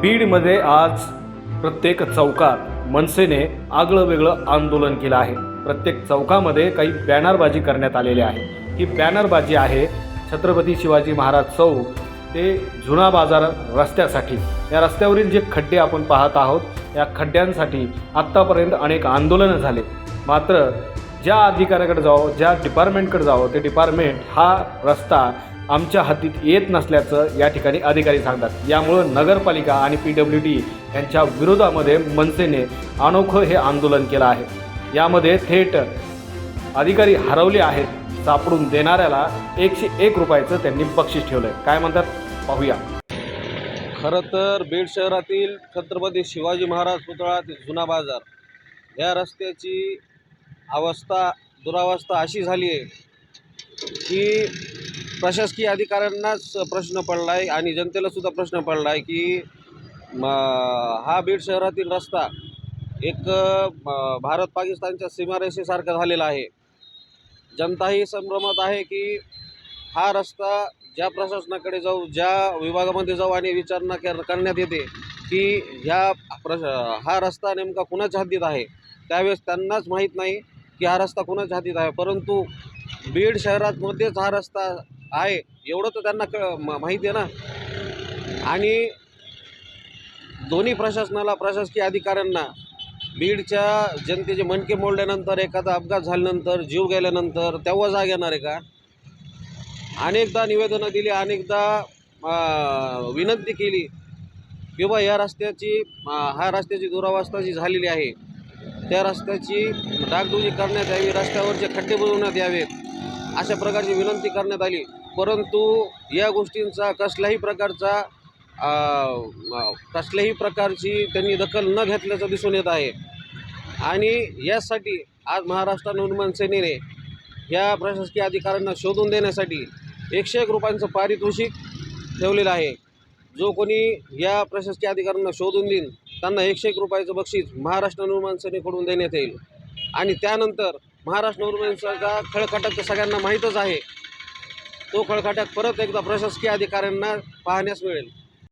बीडमध्ये आज प्रत्येक चौकात मनसेने आगळं वेगळं आंदोलन केलं आहे. प्रत्येक चौकामध्ये काही बॅनरबाजी करण्यात आलेली आहे. ही बॅनरबाजी आहे छत्रपती शिवाजी महाराज चौक ते जुना बाजार रस्त्यासाठी. या रस्त्यावरील जे खड्डे आपण पाहत आहोत या खड्ड्यांसाठी आत्तापर्यंत अनेक आंदोलनं झाले. मात्र ज्या अधिकाऱ्याकडे जावं ज्या डिपार्टमेंटकडे जावं ते डिपार्टमेंट हा रस्ता आमच्या हातीत येत नसल्याचं या ठिकाणी अधिकारी सांगतात. यामुळं नगरपालिका आणि पी डब्ल्यू डी यांच्या विरोधामध्ये मनसेने अनोखं हे आंदोलन केलं आहे. यामध्ये थेट अधिकारी हरवले आहेत. सापडून देणाऱ्याला एकशे एक रुपयाचं त्यांनी बक्षीस ठेवलं आहे काय म्हणतात? पाहूया. खरं तर बीड शहरातील छत्रपती शिवाजी महाराज पुतळा ते जुना बाजार. या रस्त्याची अवस्था दुरावस्था अशी झाली आहे की प्रशासकीय अधिकाऱ्यांनाच प्रश्न पडला आहे आणि जनतेला सुद्धा प्रश्न पडला आहे की हा बीड शहरातील रस्ता एक भारत पाकिस्तानच्या सीमारेषेसारखा झालेला आहे. जनताही संभ्रमात आहे की हा रस्ता ज्या प्रशासनाकडे जाऊ ज्या विभागामध्ये जाऊ आणि विचारणा करण्यात येते की ह्या प्रश हा रस्ता नेमका कुणाच्या हद्दीत आहे? त्यावेळेस त्यांनाच माहीत नाही की हा रस्ता कुणाच्या हद्दीत आहे. परंतु बीड शहरातमध्येच हा रस्ता आहे. एवढं तर त्यांना क माहिती आहे ना. आणि दोन्ही प्रशासनाला प्रशासकीय अधिकाऱ्यांना बीडच्या जनतेचे मणके मोडल्यानंतर एखादा अपघात झाल्यानंतर जीव गेल्यानंतर तेव्हा जाग येणार आहे का? अनेकदा निवेदनं दिली अनेकदा विनंती केली किंवा या रस्त्याची हा रस्त्याची दुरावस्था जी झालेली आहे त्या रस्त्याची डागडुजी करण्यात यावी रस्त्यावरचे खड्डे बुजवण्यात यावेत अशा प्रकारची विनंती करण्यात आली. परंतु या गोष्टींचा कसल्याही प्रकारचा कसल्याही प्रकारची त्यांनी दखल न घेतल्याचं दिसून येत आहे. आणि यासाठी आज महाराष्ट्र निर्माण सेनेने या प्रशासकीय अधिकाऱ्यांना शोधून देण्यासाठी एकशे एक रुपयांचं पारितोषिक ठेवलेलं आहे. जो कोणी या प्रशासकीय अधिकाऱ्यांना शोधून देईल त्यांना एकशे एक रुपयाचं बक्षीस महाराष्ट्र निर्माण सेनेकडून देण्यात येईल. आणि त्यानंतर महाराष्ट्र निर्माण सेनेचा खळखटक तर सगळ्यांना माहीतच आहे. तो खळखटाक परत एकदा प्रशासकीय अधिकाऱ्यांना पाहण्यास मिळेल.